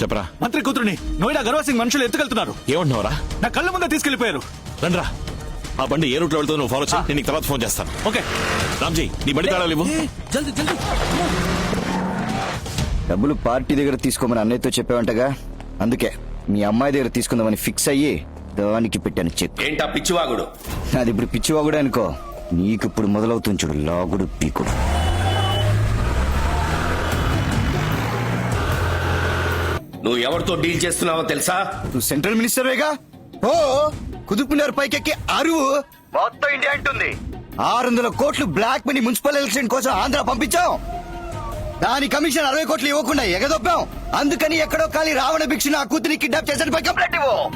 చెప్పరా. మంత్రి కూతురుని నోయిడా గర్వ సింగ్ మనుషులు ఎత్తుకెళ్తున్నారు. ఏమంటున్నావరా? నా కళ్ళ ముందే తీసుకెళ్ళిపోయారు రండ్రా. ఆ బండి ఏ రూట్లో వెళ్తుందో నువ్వు ఫాలో చేయి. నేను నీకు తర్వాత ఫోన్ చేస్తాను. ఓకే. రామ్జీ నీ బండి తాళాలు ఇవ్వు జల్దీ జల్దీ. డబ్బులు పార్టీ దగ్గర తీసుకోమని అన్నయ్యతో చెప్పావంటగా? అందుకే మీ అమ్మాయి దగ్గర తీసుకుందామని ఫిక్స్ అయ్యి దానికి పెట్టాను చెక్. ఏంటా పిచ్చివాగుడు? నాది ఇప్పుడు పిచ్చివాగుడు అనుకో. నీకు ఇప్పుడు మొదలవుతుంది చూడు లాగుడు పీకుడు. నువ్వు ఎవరితో డీల్ చేస్తున్నావో తెలుసా? నువ్వు సెంట్రల్ మినిస్టర్వేగా ఓ కుదుపున్నారు పైకెక్కి అరువు. మొత్తం ఇండియా అంటుంది. ఆరు వందల కోట్లు బ్లాక్ మనీ మున్సిపల్ ఎలక్షన్ కోసం ఆంధ్ర పంపించాం. దాని కమిషన్ అరవై కోట్లు ఇవ్వకుండా ఎగదొప్పాం. అందుకని ఎక్కడో ఖాళీ రావణ భిక్ష నా కూతురి కిడ్నాప్ చేశాడు పై కంప్లైంట్ ఇవ్వు.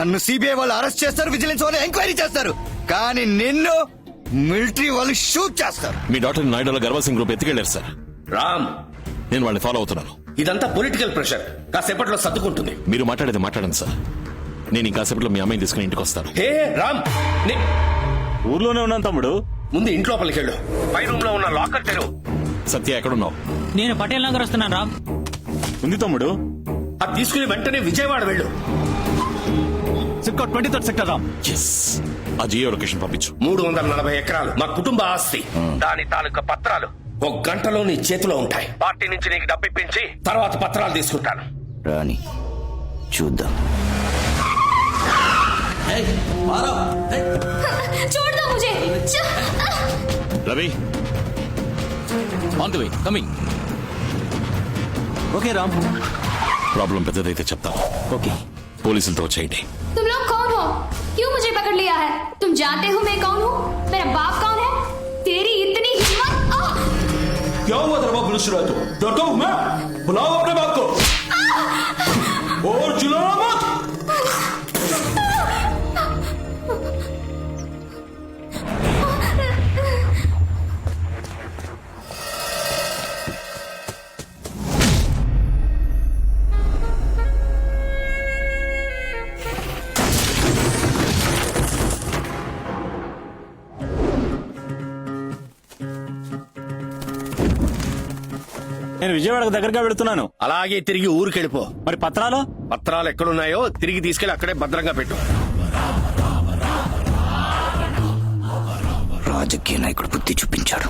నన్ను సిబిఐ వాళ్ళు అరెస్ట్ చేస్తారు విజిలెన్స్ వాళ్ళు ఎంక్వైరీ చేస్తారు. కానీ నిన్ను మిలిటరీ వాళ్ళు షూట్ చేస్తారు. మీ డాక్టర్ నాయుడులో గర్వ సింగ్ గ్రూప్ ఎత్తుకెళ్ళారు సార్. రామ్. నేను వాళ్ళని ఫాలో అవుతున్నాను. ఇదంతా పొలిటికల్ ప్రెషర్. కాసేపట్లో సర్దుకుంటుంది. మీరు మాట్లాడేది మాట్లాడండి సార్. నేను ఇంకాసేపట్లో మీ అమ్మాయిని తీసుకుని ఇంటికి వస్తాను. హే రామ్ నే- ఊర్లోనే ఉన్నాను తమ్ముడు. ముందు ఇంట్లోపలికి వెళ్ళు. పై రూమ్లో ఉన్న లాకర్ తెరువు. సత్య ఎక్కడున్నావు? నేను పటేల్ నగర్ వస్తున్నాను రామ్. ఉంది తమ్ముడు. అది తీసుకుని వెంటనే విజయవాడ వెళ్ళు. సిక్కో twenty third sector Ram. Yes ఆ జియో లొకేషన్ పంపించు. మూడు వందల నలభై ఎకరాలు. మా కుటుంబ ఆస్తి. దాని తాలూకా పత్రాలు. ఒక గంటలో నీ చేతిలో ఉంటాయి పార్టీ నుంచి నీకు డబ్బు ఇప్పించి తర్వాత పత్రాలు తీసుకుంటాను రాని చూద్దాం छोड़ दो मुझे छ- Ravi on the way coming okay Ram problem పెద్దదైతే చెప్తాను ఓకే పోలీసులతో వచ్చేయండి तुम लोग कौन हो क्यों मुझे पकड़ लिया है तुम जानते हो मैं कौन हूँ मेरा बाप कौन है क्या हुआ तेरा बाप मिनिस्टर है तो डरता हूं मैं बुलाओ अपने बाप నేను విజయవాడకు దగ్గరగా వెళుతున్నాను. అలాగే తిరిగి ఊరికెళ్ళిపో. మరి పత్రాలు? పత్రాలు ఎక్కడున్నాయో తిరిగి తీసుకెళ్ళి అక్కడే భద్రంగా పెట్టు. రాజకీయ నాయకుడు బుద్ధి చూపించాడు.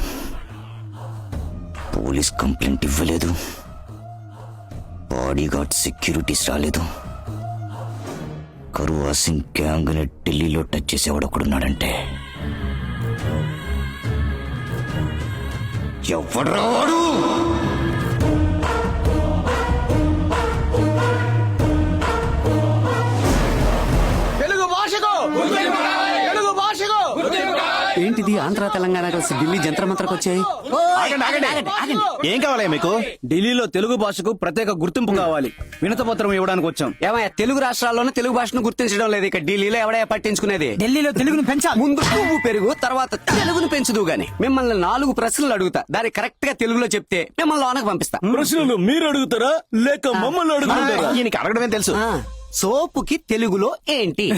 పోలీస్ కంప్లైంట్ ఇవ్వలేదు. బాడీగార్డ్ సెక్యూరిటీస్ రాలేదు. కరువా సింగ్ గ్యాంగ్ని ఢిల్లీలో టచ్ చేసేవాడు ఒకడున్నాడంటే. ఎవడ్రా ఏంటిది? ఆంధ్ర తెలంగాణ కలిసి ఢిల్లీ జంత్ర మంత్రకు వచ్చాయి ఏం కావాలి మీకు? ఢిల్లీలో తెలుగు భాషకు ప్రత్యేక గుర్తింపు కావాలి. వినతపత్రం ఇవ్వడానికి వచ్చాం. ఏమయ్య తెలుగు రాష్ట్రాల్లోనే తెలుగు భాషను గుర్తించడం లేదు. ఇక ఢిల్లీలో ఎవడయ్యా పట్టించుకునేది? ఢిల్లీలో తెలుగును పెంచాలి. ముందు పువ్వు పెరుగు తర్వాత తెలుగును పెంచుదు గాని. మిమ్మల్ని నాలుగు ప్రశ్నలు అడుగుతా. దాన్ని కరెక్ట్గా తెలుగులో చెప్తే మిమ్మల్ని లోనకు పంపిస్తా. ప్రశ్నలు మీరు అడుగుతారా? లేక మమ్మల్ని అడుగుతారా? ఈయనకి అడగడమే తెలుసు. సోపుకి తెలుగులో ఏంటి?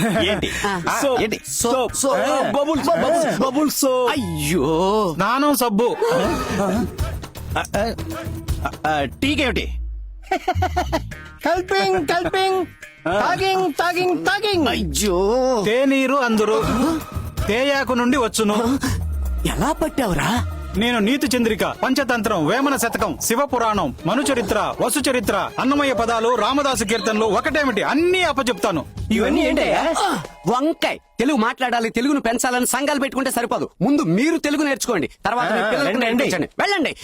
సోప్. ఏంటి? సోప్. ఆ, బబుల్స్, బబుల్స్. సోప్. అయ్యో. స్నానం సబ్బు. టీకేమిటి? కల్పింగ్ కల్పింగ్. తాగింగ్ తాగింగ్ తాగింగ్. అయ్యో. తేనీరు అందురు. తేయాకు నుండి వచ్చును. ఎలా పట్టావురా? నేను నీతి చంద్రిక పంచతంత్రం వేమన శతకం శివ పురాణం మను చరిత్ర వసు చరిత్ర అన్నమయ్య పదాలు రామదాసు కీర్తనలు ఒకటేమిటి? అన్ని అప్పచెప్తాను. ఇవన్నీ ఏంటయ్యా? వంకాయ్. తెలుగు మాట్లాడాలి తెలుగును పెంచాలని సంఘాలు పెట్టుకుంటే సరిపోదు. ముందు మీరు తెలుగు నేర్చుకోండి. తర్వాత మీ పిల్లలకు రండి, రండి. నేర్పించండి. వెళ్ళండి.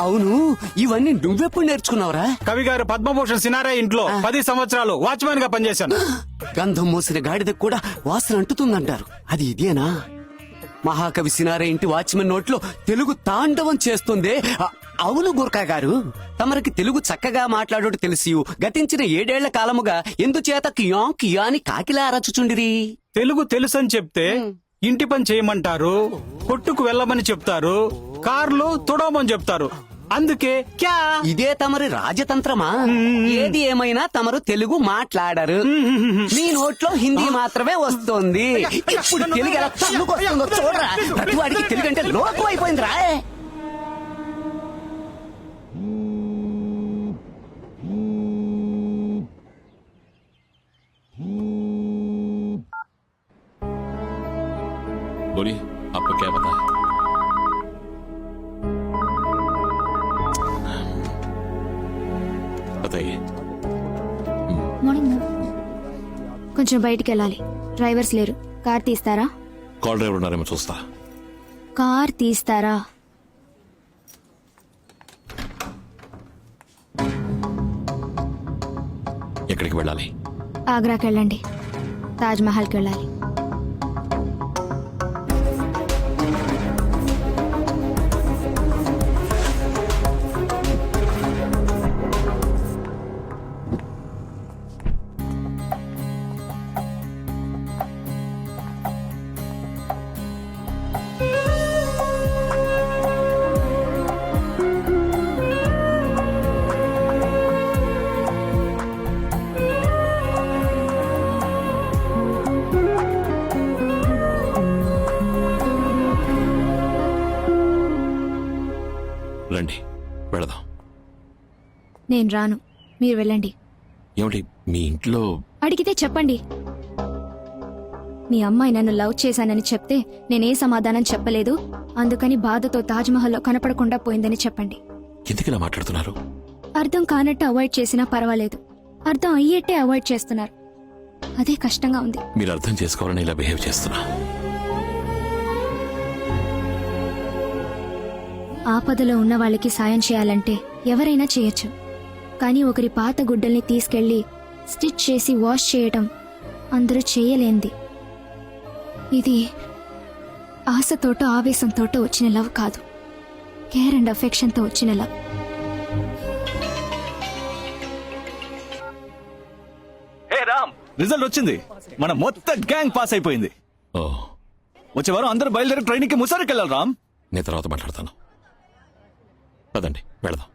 అవును ఇవన్నీ నువ్వెప్పుడు నేర్చుకున్నావురా? కవి గారు పద్మభూషణ్ సినారే ఇంట్లో పది సంవత్సరాలు వాచ్మెన్గా పనిచేశాను. గంధం మోసిన గాడిదకు కూడా వాసన అంటుతుందంటారు. అది ఇదేనా? మహాకవి సినారే ఇంటి వాచ్మెన్ నోట్లో తెలుగు తాండవం చేస్తుందే. అవును గుర్కా గారు. తమరికి తెలుగు చక్కగా మాట్లాడుట తెలిసి గతించిన ఏడేళ్ళ కాలముగా ఎందుచేత కియా యాని అని కాకిలా అరచుచుండిరి? తెలుగు తెలుసని చెప్తే ఇంటి పని చేయమంటారు కొట్టుకు వెళ్ళమని చెప్తారు కార్లు తుడవమని చెప్తారు. అందుకే క్యా ఇదే తమరి రాజతంత్రమా ఏది ఏమైనా తమరు తెలుగు మాట్లాడరు మీ నోట్లో హిందీ మాత్రమే వస్తుంది ఇప్పుడు తెలుగు ఎలా తన్నుకు వస్తుందో చూడరా ప్రతి వాడికి తెలుగు అంటే లోకం అయిపోయిందిరా बोलिए आपको क्या पता है పడతాయి మార్నింగ్ కొంచెం బయటికి వెళ్ళాలి డ్రైవర్స్ లేరు. కార్ తీస్తారా? కాల్ డ్రైవర్ ఉన్నారేమో చూస్తా. కార్ తీస్తారా? ఎక్కడికి వెళ్ళాలి? ఆగ్రాకి వెళ్ళండి తాజ్మహల్కి వెళ్ళాలి నేను రాను. మీరు వెళ్ళండి. ఏమిటి మీ ఇంట్లో అడిగితే చెప్పండి. మీ అమ్మాయి నన్ను లవ్ చేశానని చెప్తే నేనే సమాధానం చెప్పలేదు. అందుకని బాధతో తాజ్మహల్లో కనపడకుండా పోయిందని చెప్పండి. ఎందుకు ఇలా మాట్లాడుతున్నారు? అర్థం కానట్టు అవాయిడ్ చేసినా పర్వాలేదు. అర్థం అయ్యేట్టే అవాయిడ్ చేస్తున్నారు. అదే కష్టంగా ఉంది. మీరు అర్థం చేసుకోవాలని ఇలా బిహేవ్ చేస్తున్నా. ఆపదలో ఉన్న వాళ్ళకి సాయం చేయాలంటే ఎవరైనా చేయొచ్చు. కానీ ఒకరి పాత గుడ్డల్ని తీసుకెళ్ళి స్టిచ్ చేసి వాష్ చేయటం అందరూ చేయలేంది. ఇది ఆశతోటో ఆవేశంతోటో వచ్చిన లవ్ కాదు. కేర్ అండ్ అఫెక్షన్తో వచ్చిన లవ్. హే రామ్! రిజల్ట్ వచ్చింది. మన మొత్తం గ్యాంగ్ పాస్ అయిపోయింది. ఓ. వచ్చే వారం అందరూ బయలుదేరి ట్రైనింగ్కి ముసారికి వెళ్ళాలి రామ్. నేను తర్వాత మాట్లాడతాను. పదండి వెళదాం.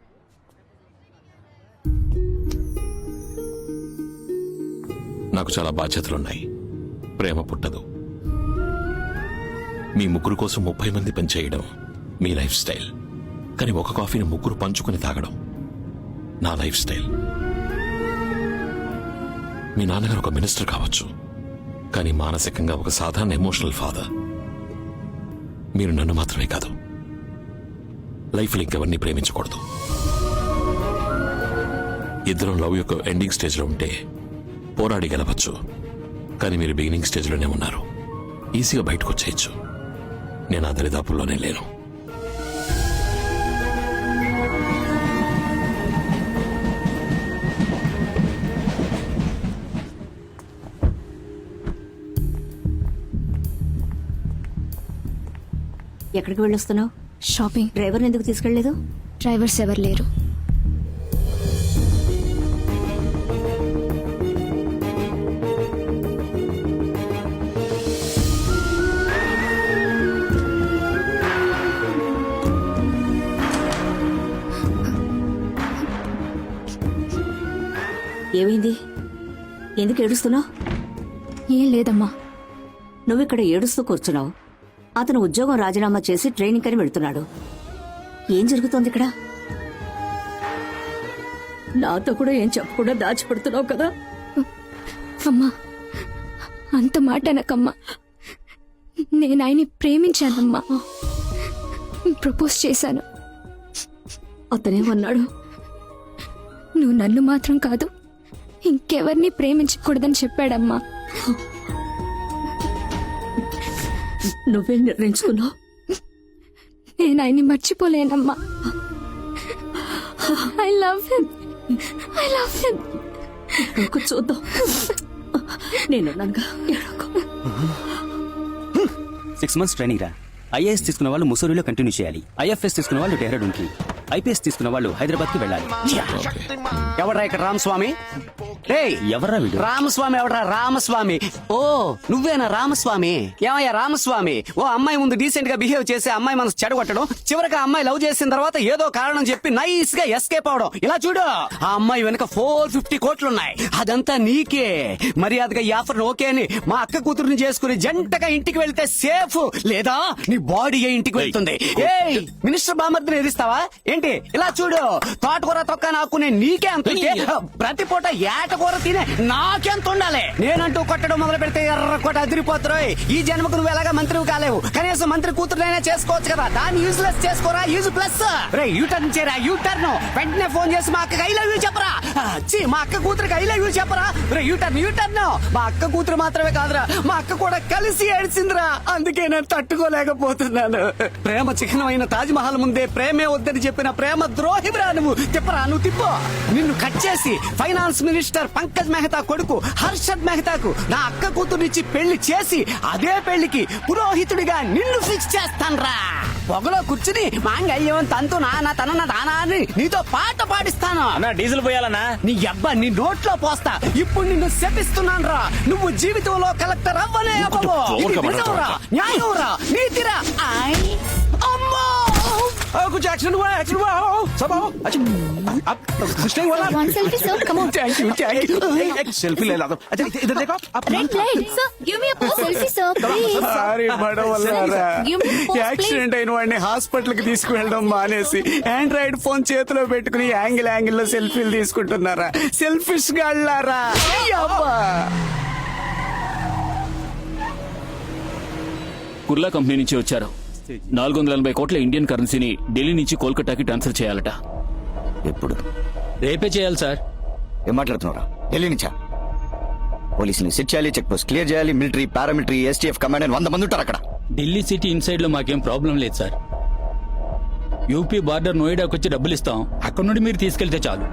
నాకు చాలా బాధ్యతలున్నాయి. ప్రేమ పుట్టదు. మీ ముగ్గురు కోసం ముప్పై మంది పనిచేయడం మీ లైఫ్ స్టైల్. కానీ ఒక కాఫీని ముగ్గురు పంచుకుని తాగడం నా లైఫ్ స్టైల్. మీ నాన్నగారు ఒక మినిస్టర్ కావచ్చు. కానీ మానసికంగా ఒక సాధారణ ఎమోషనల్ ఫాదర్. మీరు నన్ను మాత్రమే కాదు. లైఫ్లో ఇంకెవరిని ప్రేమించకూడదు. ఇద్దరం లవ్ యొక్క ఎండింగ్ స్టేజ్లో ఉంటే పోరాడి గెలవచ్చు. కానీ మీరు బిగినింగ్ స్టేజ్లోనే ఉన్నారు. ఈజీగా బయటకు వచ్చేయచ్చు. నేను ఆ దరిదాపుల్లోనే లేను. ఎక్కడికి వెళ్ళొస్తున్నావు? షాపింగ్ డ్రైవర్ని ఎందుకు తీసుకెళ్ళేదు డ్రైవర్స్ ఎవరు లేరు. ఏమైంది? ఎందుకు ఏడుస్తున్నావు? ఏం లేదమ్మా. నువ్వు ఇక్కడ ఏడుస్తూ కూర్చున్నావు. అతను ఉద్యోగం రాజీనామా చేసి ట్రైనింగ్ అని వెళ్తున్నాడు. ఏం జరుగుతోంది ఇక్కడ? నాతో కూడా ఏం చెప్పకుండా దాచిపెడుతున్నావు కదా? అమ్మా అంత మాట అనకమ్మా. నేను ఆయన్ని ప్రేమించానమ్మా. ప్రపోజ్ చేశాను. అతనేమన్నాడు? నువ్వు నన్ను మాత్రం కాదు ఇంకెవరిని ప్రేమించకూడదని చెప్పాడమ్మా. నువ్వేం నిర్ణయించుకున్నావు? నేను ఆయన్ని మర్చిపోలేనమ్మా. I love him I love him చూద్దాం. ఏడవకు. సిక్స్ మంత్స్ ట్రైనింగ్ రా. ఐఏఎస్ తీసుకున్న వాళ్ళు ముసూరిలో కంటిన్యూ చేయాలి. ఐఎఫ్ఎస్ తీసుకున్న వాళ్ళు డెహ్రాడూన్కి ఐపీఎస్ తీసుకున్న వాళ్ళు హైదరాబాద్కి వెళ్ళాలి ఎవడ్రా ఇక్కడ రామస్వామి రేయ్ ఎవర్రా వీడు? రామస్వామి ఎవడరా? రామస్వామి. ఓ నువ్వేనా రామస్వామి? ఏమయ్యా రామస్వామి? ఓ అమ్మాయి ముందు డీసెంట్గా బిహేవ్ చేసి అమ్మాయి మనసు చెడగొట్టడం చివరికి అమ్మాయి లవ్ చేసిన తర్వాత ఏదో కారణం చెప్పి నైస్గా ఎస్కేప్ అవడం. ఇలా చూడు ఆ అమ్మాయి వెనక ఫోర్ ఫిఫ్టీ కోట్లున్నాయి. అదంతా నీకే. మర్యాదగా ఈ ఆఫర్ ఓకే అని మా అక్క కూతురుని చేసుకుని జంటగా ఇంటికి వెళ్తే సేఫ్ లేదా నీ బాడీ ఇంటికి వెళ్తుంది. ఏయ్ మినిస్టర్ బామర్దిని ఎదిస్తావా ఏంటి? ఇలా చూడు తోటకూర తొక్క నాకునే నీకే అంత ప్రతి పూట కూర తినే నాకెంత ఉండాలి? నేనంటూ కొట్టడం మొదలు పెడితే ఎర్ర కొట్ట అదిరిపోతున్నాయి ఈ జన్మకు నువ్వు ఎలాగా మంత్రివి కాలేవు. కనీసం మంత్రి కూతురునైనా చేసుకోవచ్చు కదా. దాన్ని యూజ్లెస్ చేసుకోరా? యూజ్ ప్లస్ రే యూటర్న్ యూ యూటర్న్ వెంటనే ఫోన్ చేసి మా అక్కకి ఐ లవ్ యూ చెప్పరా? చి మా అక్క కూతురికి ఐ లవ్ యూ చెప్పరా? రే యూటర్న్ యూటర్న్ మా అక్క కూతురు మాత్రమే కాదురా. మా అక్క కూడా కలిసి ఏడ్చిందిరా. అందుకే నేను తట్టుకోలేకపోతున్నాను. ప్రేమ చిహ్నమైన తాజ్ మహల్ ముందే ప్రేమే వద్దని చెప్పిన ప్రేమ ద్రోహిరా నువ్వు. తిప్పరా? నువ్వు తిప్పు. నిన్ను కట్ చేసి ఫైనాన్స్ మినిస్టర్ పంకజ్ మెహతా కొడుకు హర్షద్ మెహతాకు నా అక్క కూతురునిచ్చి పెళ్ళి చేసి అదే పెళ్ళికి పురోహితుడిగా నిన్ను ఫిక్స్ చేస్తాన్రా. పొగలో కూర్చుని మాంగళ్యం తంతు నాన్న తన దానా అని నీతో పాట పాడిస్తాను. అన్నా డీజిల్ పోయాలన్నా? నీ అబ్బా నీ నోట్లో పోస్తా. ఇప్పుడు నిన్ను శపిస్తున్నాను రా నువ్వు జీవితంలో కలెక్టర్ అవ్వనే అవ్వవు. నిజంరా? న్యాయంరా? నీతిరా. అమ్మో! कुछ एक्शन हुआ एक्शन हुआ आओ, आओ, सब आओ अच्छा अब कुछ नहीं हुआ One selfie, sir. Come on. Thank you thank you एक सेल्फी ले ला दो अच्छा इधर- इधर देखो आप Red light. Sir, give me a pose. Selfie, sir. Please. Sorry బడవల్లారా Give me a pose, please. Accident అయిన వాడిని హాస్పిటల్ కి తీసుకువెళ్ళడం మానేసి ఆండ్రాయిడ్ ఫోన్ చేతిలో పెట్టుకుని యాంగిల్ యాంగిల్ లో సెల్ఫీలు తీసుకుంటున్నారా సెల్ఫిష్ గాళ్ళారా అయ్యబ్బా. కుర్లా కంపెనీ నుంచి వచ్చారు నాలుగు వందల ఎనభై కోట్ల ఇండియన్ కరెన్సీని ఢిల్లీ నుంచి కోల్కతాకి ట్రాన్స్ఫర్ చేయాలట. ఎప్పుడు? రేపే చేయాలి సార్. ఏం మాట్లాడుతున్నారా ఢిల్లీ నుంచా? పోలీసుని సెట్ చేయాలి చెక్ పోస్ట్ క్లియర్ చేయాలి మిలిటరీ పారామిలిటరీ ఎస్టీఎఫ్ కమాండ్ అని వంద మంది ఉంటారు అక్కడ ఢిల్లీ సిటీ ఇన్సైడ్లో మాకేం ప్రాబ్లం లేదు సార్. యూపీ బార్డర్ నోయిడాకి వచ్చి డబ్బులు ఇస్తాం అక్కడ నుండి మీరు తీసుకెళ్తే చాలు.